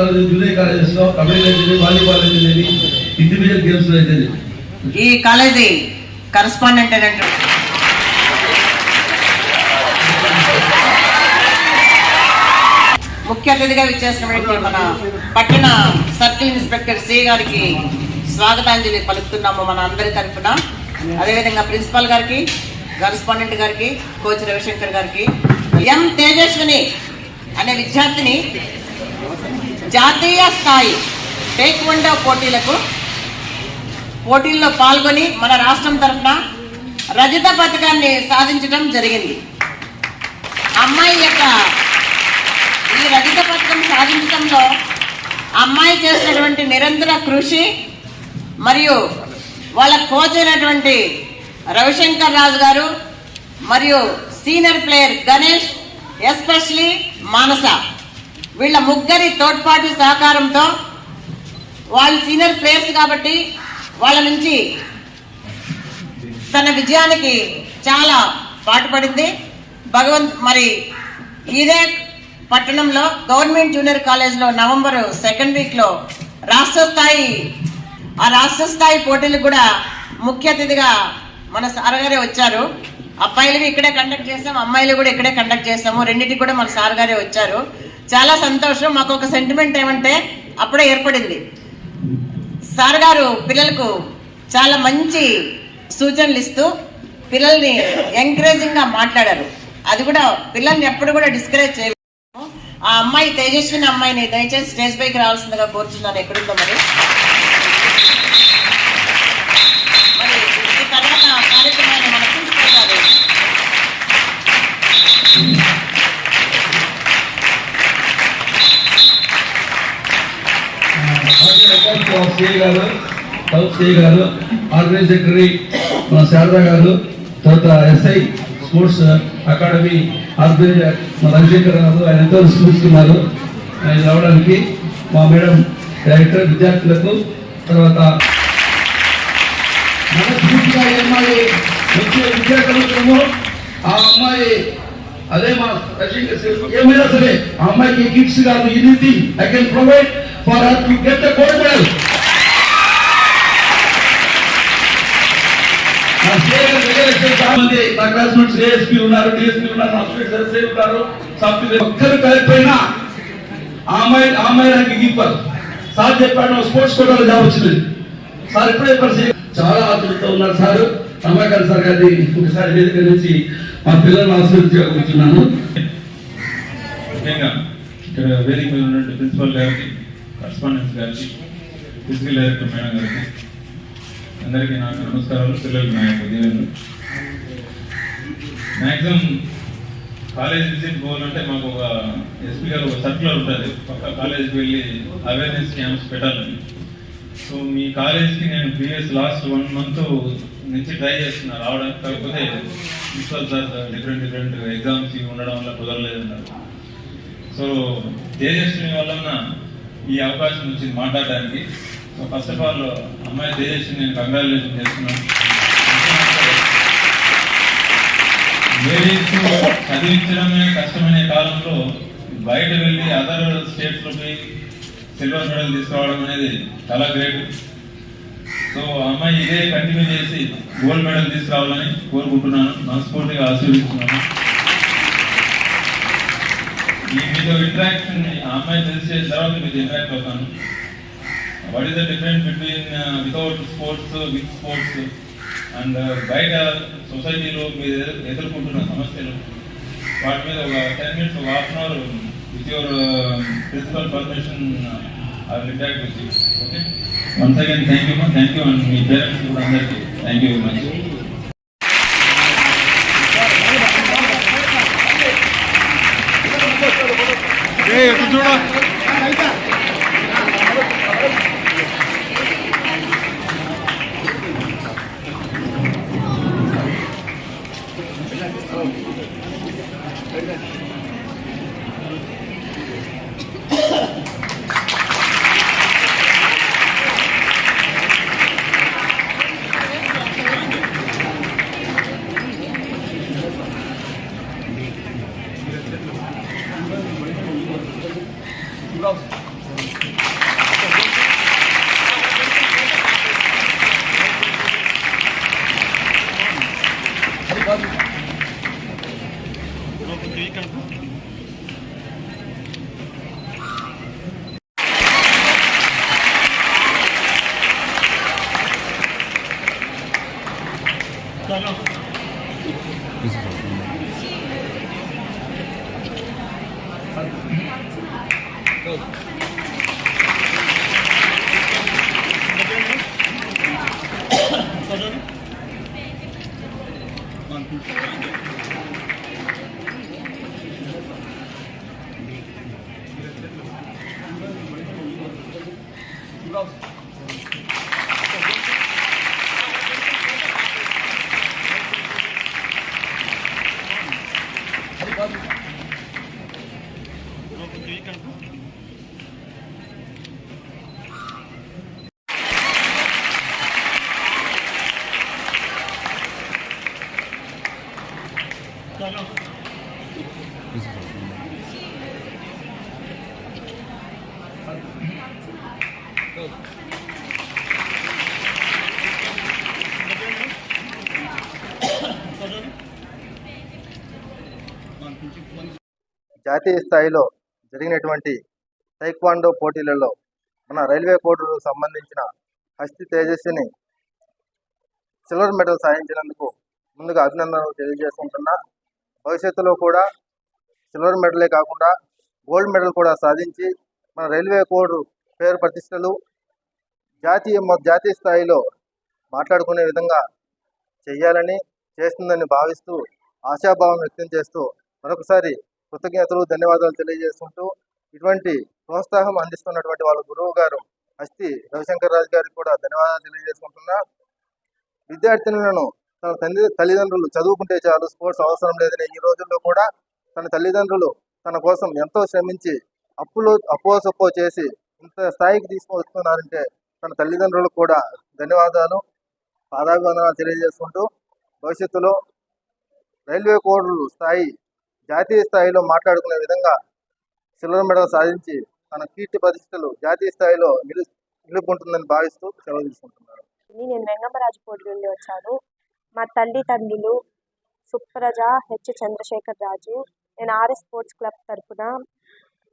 చోట్ల జూనియర్ కాలేజెస్లో కబడ్డీ అయితే వాలీబాల్ అయితే ఇండివిజువల్ గేమ్స్లో అయితే ఈ కాలేజీ కరస్పాండెంట్ అంటే ముఖ్య అతిథిగా విచ్చేసినటువంటి మన పట్టణ సర్కిల్ ఇన్స్పెక్టర్ సి గారికి స్వాగతాంజలి పలుకుతున్నాము మన అందరి తరఫున. అదేవిధంగా ప్రిన్సిపాల్ గారికి కరస్పాండెంట్ గారికి కోచ్ రవిశంకర్ గారికి ఎం తేజస్విని అనే విద్యార్థిని జాతీయ స్థాయి టేక్వండో పోటీలకు పోటీల్లో పాల్గొని మన రాష్ట్రం తరఫున రజత పథకాన్ని సాధించడం జరిగింది. అమ్మాయి యొక్క ఈ రజత పథకం సాధించడంలో అమ్మాయి చేసినటువంటి నిరంతర కృషి మరియు వాళ్ళ కోచ్ అయినటువంటి రవిశంకర్ రాజు గారు మరియు senior player Ganesh especially Manasa. వీళ్ళ ముగ్గురి తోడ్పాటు సహకారంతో వాళ్ళు సీనియర్ ప్లేయర్స్ కాబట్టి వాళ్ళ నుంచి తన విజయానికి చాలా పాటుపడింది భగవంత్ మరి ఇదే పట్టణంలో గవర్నమెంట్ జూనియర్ కాలేజ్లో నవంబర్ సెకండ్ వీక్లో రాష్ట్ర స్థాయి ఆ రాష్ట్ర స్థాయి పోటీలకు కూడా ముఖ్య అతిథిగా మన సార్ గారే వచ్చారు. అబ్బాయిలు ఇక్కడే కండక్ట్ చేసాం అమ్మాయిలు కూడా ఇక్కడే కండక్ట్ చేసాము రెండింటికి కూడా మన సార్ గారే వచ్చారు. చాలా సంతోషం. మాకు ఒక సెంటిమెంట్ ఏమంటే అప్పుడే ఏర్పడింది. సార్ గారు పిల్లలకు చాలా మంచి సూచనలు ఇస్తూ పిల్లల్ని ఎంకరేజింగ్గా మాట్లాడారు. అది కూడా పిల్లల్ని ఎప్పుడు కూడా డిస్కరేజ్ చేయ ఆ అమ్మాయి తేజస్విని అమ్మాయిని దయచేసి స్టేజ్ పైకి రావాల్సిందిగా కోరుచున్నాను. ఎక్కడుందో మరి? సిఐ గారు సౌత్ సిఐ గారు ఆర్గనైజ్ సెక్రటరీ మన శారదా గారు తర్వాత ఎస్ఐ స్పోర్ట్స్ అకాడమీ ఆర్గనైజర్ మన రవిశంకర్ గారు ఆయన ఎంతో చూస్తున్నారు ఆయన రావడానికి మా మేడం డైరెక్టర్ విద్యార్థులకు తర్వాత మనస్ఫూర్తిగా ఈ అమ్మాయి వచ్చే విద్యార్థులము ఆ అమ్మాయి అదే మా రవిశంకర్ ఏమైనా సరే ఆ అమ్మాయికి కిట్స్ కాదు anything I can provide for her to get the gold medal నా స్నేహితులు విజయలక్ష్మి చాలా మంది నా క్లాస్మేట్స్ ఏఎస్పీ ఉన్నారు డిఎస్పీ ఉన్నారు నా ఎస్ఐ ఉన్నారు సబ్ ఒక్కరు కలిపిపోయినా ఆ అమ్మాయి ఆ అమ్మాయి నాకు కీపర్ సార్ చెప్పాడు. స్పోర్ట్స్ కోటాలో జాబ్ వచ్చింది సార్ ఇప్పుడే చాలా ఉన్నారు సార్ రమాకాంత్ సార్ ఒకసారి వేదిక నుంచి మా ఆశీర్వదించుకుంటున్నాను ముఖ్యంగా ఇక్కడ వేదిక మీద ఉన్నటువంటి ప్రిన్సిపల్ గారికి గారికి ఫిజికల్ డైరెక్టర్ మేడం గారికి అందరికీ నాకు నమస్కారాలు. పిల్లలకి నా యొక్క దీవెనలు మ్యాక్సిమం కాలేజ్ విజిట్ పోవాలంటే మాకు ఒక ఎస్పీ గారు ఒక సర్క్యులర్ ఉంటుంది. పక్క కాలేజ్కి వెళ్ళి అవేర్నెస్ క్యాంప్స్ పెట్టాలని. సో మీ కాలేజ్కి నేను ప్రీవియస్ లాస్ట్ వన్ మంత్ నుంచి ట్రై చేస్తున్నా రావడానికి కాకపోతే principal sir different different exams ఇవి ఉండడం వల్ల కుదరలేదన్నారు. సో తేజస్విని వలన ఈ అవకాశం వచ్చింది మాట్లాడడానికి. ఫస్ట్ ఆఫ్ ఆల్ అమ్మాయి తేజస్విని నేను కంగ్రాచులేషన్ చేస్తున్నాను. లేడీస్ చదివించడమే కష్టమైన కాలంలో బయట వెళ్ళి అదర్ స్టేట్స్ పోయి సిల్వర్ మెడల్ తీసుకురావడం అనేది చాలా గ్రేట్ సో అమ్మాయి ఇదే కంటిన్యూ చేసి గోల్డ్ మెడల్ తీసుకురావాలని కోరుకుంటున్నాను. మనస్ఫూర్తిగా ఆశీర్విస్తున్నాను ఈ మీతో ఇంటరాక్షన్ ఆ అమ్మాయి తెలిసే తర్వాత మీకు ఇంటరాక్ట్ అవుతాను. What is the difference between without sports with sports and బయట సొసైటీలో మీరు ఎదు- ఎదుర్కొంటున్న సమస్యలు? వాటి మీద ఒక టెన్ మినిట్స్ ఒక half an hour with your principal permission I will interact with you okay once again thank you thank you and me parents కూడా అందరికీ thank you very much 있어서. Gracias. జాతీయ స్థాయిలో జరిగినటువంటి టైక్వాండో పోటీలలో మన రైల్వే కోడ్కు సంబంధించిన హస్తి తేజస్విని సిల్వర్ మెడల్ సాధించినందుకు ముందుగా అభినందనలు తెలియజేసుకుంటున్నా. భవిష్యత్తులో కూడా సిల్వర్ మెడలే కాకుండా గోల్డ్ మెడల్ కూడా సాధించి మన రైల్వే కోడ్ పేరు ప్రతిష్టలు జాతీయ జాతీయ స్థాయిలో మాట్లాడుకునే విధంగా చేయాలని చేస్తుందని భావిస్తూ ఆశాభావం వ్యక్తం చేస్తూ మరొకసారి కృతజ్ఞతలు ధన్యవాదాలు తెలియజేసుకుంటూ ఇటువంటి ప్రోత్సాహం అందిస్తున్నటువంటి వాళ్ళ గురువు గారు హస్తి రవిశంకర్ రాజు గారికి కూడా ధన్యవాదాలు తెలియజేసుకుంటున్నా. విద్యార్థినులను తన తండ్రి తల్లిదండ్రులు చదువుకుంటే చాలు స్పోర్ట్స్ అవసరం లేదని ఈ రోజుల్లో కూడా తన తల్లిదండ్రులు తన కోసం ఎంతో శ్రమించి అప్పులు అప్పో సప్పో చేసి ఇంత స్థాయికి తీసుకొస్తున్నారంటే తన తల్లిదండ్రులకు కూడా ధన్యవాదాలు. పాదాభివందనాలు తెలియజేసుకుంటూ భవిష్యత్తులో రైల్వే కోడలు స్థాయి జాతీయ స్థాయిలో మాట్లాడుకునే విధంగా సిల్వర్ మెడల్ సాధించి తన కీర్తి ప్రతిష్టలు జాతీయ స్థాయిలో నిలు నిలుపుకుంటుందని భావిస్తూ సెలవు తీసుకుంటున్నారు నేను వెంగమరాజుపూడి నుండి వచ్చాను. మా తల్లిదండ్రులు సుప్రజ హెచ్ చంద్రశేఖర్ రాజు. నేను ఆర్ఎస్ స్పోర్ట్స్ క్లబ్ తరఫున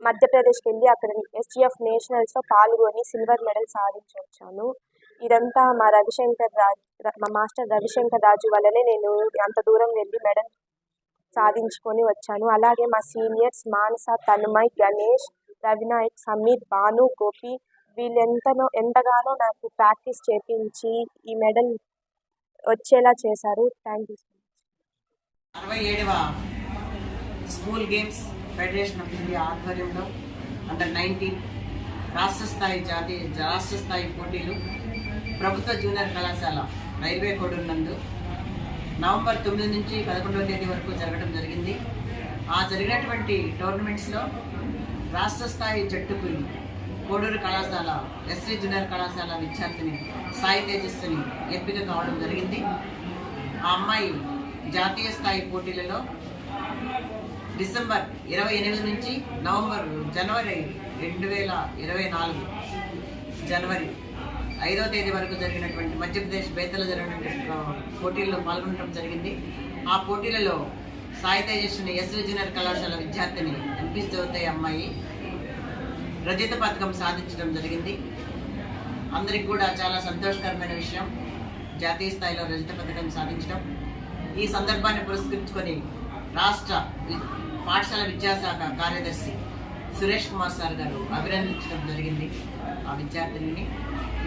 మధ్యప్రదేశ్కి వెళ్ళి అక్కడ ఎస్జిఎఫ్ నేషనల్స్లో పాల్గొని సిల్వర్ మెడల్ సాధించి వచ్చాను. ఇదంతా మా రవిశంకర్ రాజు మా మాస్టర్ రవిశంకర్ రాజు వల్లనే నేను అంత దూరం వెళ్ళి మెడల్ సాధించుకొని వచ్చాను. అలాగే మా సీనియర్స్ మానస తన్మయ్ గణేష్ రవినాయక్ సమీర్ భాను గోపి వీళ్ళెంతనో ఎంతగానో నాకు ప్రాక్టీస్ చేపించి ఈ మెడల్ వచ్చేలా చేశారు. థ్యాంక్ యూ అరవై ఏడవ school games federation of India ఆధ్వర్యంలో అండర్ నైన్టీన్ రాష్ట్ర స్థాయి జాతీయ రాష్ట్ర స్థాయి పోటీలు ప్రభుత్వ జూనియర్ కళాశాల రైల్వే కోడూరు నందు నవంబర్ తొమ్మిది నుంచి పదకొండవ తేదీ వరకు జరగడం జరిగింది. ఆ జరిగినటువంటి టోర్నమెంట్స్లో రాష్ట్ర స్థాయి జట్టుకు కోడూరు కళాశాల ఎస్వి జూనియర్ కళాశాల విద్యార్థిని సాయి తేజస్విని ఎంపిక కావడం జరిగింది. ఆ అమ్మాయి జాతీయ స్థాయి పోటీలలో డిసెంబర్ ఇరవై ఎనిమిది నుంచి నవంబర్ జనవరి రెండు వేల ఇరవై నాలుగు జనవరి ఐదో తేదీ వరకు జరిగినటువంటి మధ్యప్రదేశ్ బేతలో జరిగినటువంటి పోటీల్లో పాల్గొనడం జరిగింది. ఆ పోటీలలో సాయి తేజస్విని ఎస్వీ జూనియర్ కళాశాల విద్యార్థిని ఎంపీ జ్యోతి అమ్మాయి రజిత పథకం సాధించడం జరిగింది. అందరికి కూడా చాలా సంతోషకరమైన విషయం. జాతీయ స్థాయిలో రజిత పథకం సాధించడం. ఈ సందర్భాన్ని పురస్కరించుకొని రాష్ట్ర వి- పాఠశాల విద్యాశాఖ కార్యదర్శి సురేష్ కుమార్ సార్ గారు అభినందించడం జరిగింది ఆ విద్యార్థిని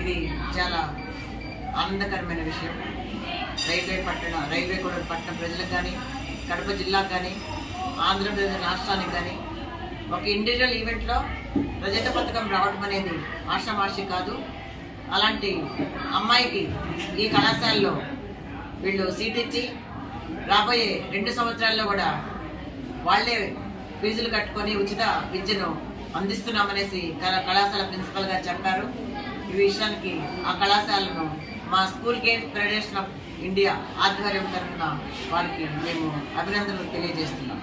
ఇది చాలా ఆనందకరమైన విషయం. రైల్వే పట్టణ రైల్వే కూడా పట్టణ ప్రజలకు కానీ కడప జిల్లాకు కానీ ఆంధ్రప్రదేశ్ రాష్ట్రానికి కానీ ఒక ఇండివిజువల్ ఈవెంట్లో రజత పథకం రావడం అనేది ఆషామాషి కాదు. అలాంటి అమ్మాయికి ఈ కళాశాలలో వీళ్ళు సీట్ ఇచ్చి రాబోయే రెండు సంవత్సరాల్లో కూడా వాళ్ళే ఫీజులు కట్టుకొని ఉచిత విద్యను అందిస్తున్నామనేసి కళాశాల ప్రిన్సిపల్ గారు చెప్పారు. ఈ విషయానికి ఆ కళాశాలను మా school games federation of India ఆధ్వర్యం తరఫున వారికి మేము అభినందనలు తెలియజేస్తున్నాం.